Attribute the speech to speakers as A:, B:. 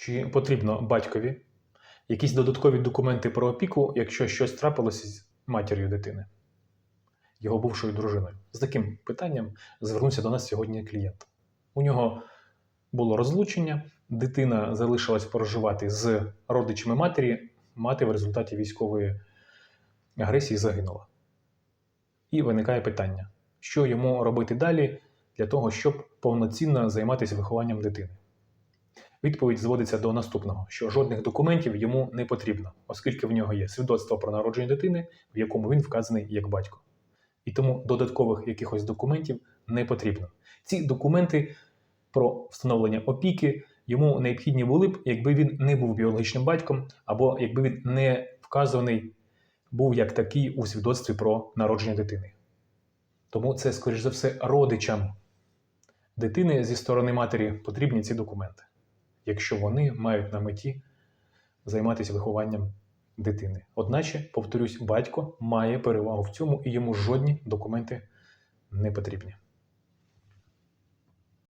A: Чи потрібно батькові якісь додаткові документи про опіку, якщо щось трапилося з матір'ю дитини, його бувшою дружиною? З таким питанням звернувся до нас сьогодні клієнт. У нього було розлучення, дитина залишилась проживати з родичами матері, мати в результаті військової агресії загинула. І виникає питання, що йому робити далі для того, щоб повноцінно займатися вихованням дитини. Відповідь зводиться до наступного: що жодних документів йому не потрібно, оскільки в нього є свідоцтво про народження дитини, в якому він вказаний як батько. І тому додаткових якихось документів не потрібно. Ці документи про встановлення опіки йому необхідні були б, якби він не був біологічним батьком, або якби він не вказаний був як такий у свідоцтві про народження дитини. Тому це, скоріш за все, родичам дитини зі сторони матері потрібні ці документи, якщо вони мають на меті займатися вихованням дитини. Одначе, повторюсь, батько має перевагу в цьому і йому жодні документи не потрібні.